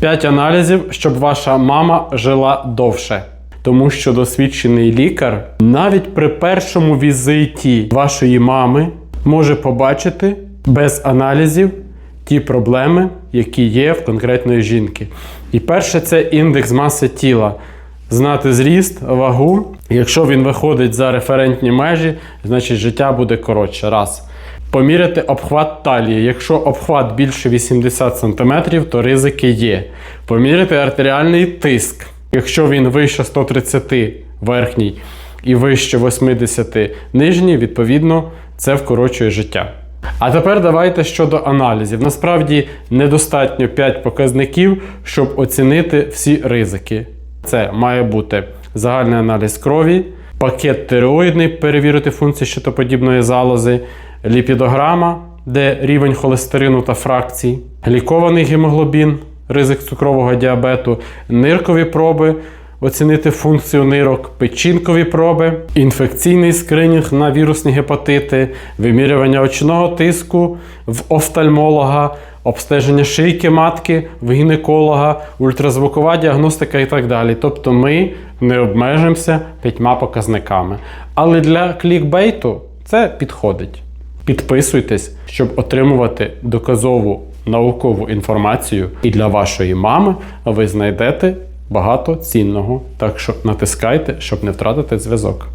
5 аналізів, щоб ваша мама жила довше. Тому що досвідчений лікар навіть при першому візиті вашої мами може побачити без аналізів ті проблеми, які є в конкретної жінки. І перше це індекс маси тіла. Знати зріст, вагу. Якщо він виходить за референтні межі, значить життя буде коротше. Раз. Поміряти обхват талії. Якщо обхват більше 80 см, то ризики є. Поміряти артеріальний тиск. Якщо він вище 130 верхній і вище 80 нижній, відповідно, це вкорочує життя. А тепер давайте щодо аналізів. Насправді недостатньо 5 показників, щоб оцінити всі ризики. Це має бути загальний аналіз крові, пакет тиреоїдний, перевірити функції щитоподібної залози, ліпідограма, де рівень холестерину та фракцій, глікований гемоглобін, ризик цукрового діабету, ниркові проби. Оцінити функцію нирок, печінкові проби, інфекційний скринінг на вірусні гепатити, вимірювання очного тиску в офтальмолога, обстеження шийки матки в гінеколога, ультразвукова діагностика і так далі. Тобто ми не обмежимося п'ятьма показниками. Але для клікбейту це підходить. Підписуйтесь, щоб отримувати доказову наукову інформацію. І для вашої мами ви знайдете багато цінного. Так що натискайте, щоб не втратити зв'язок.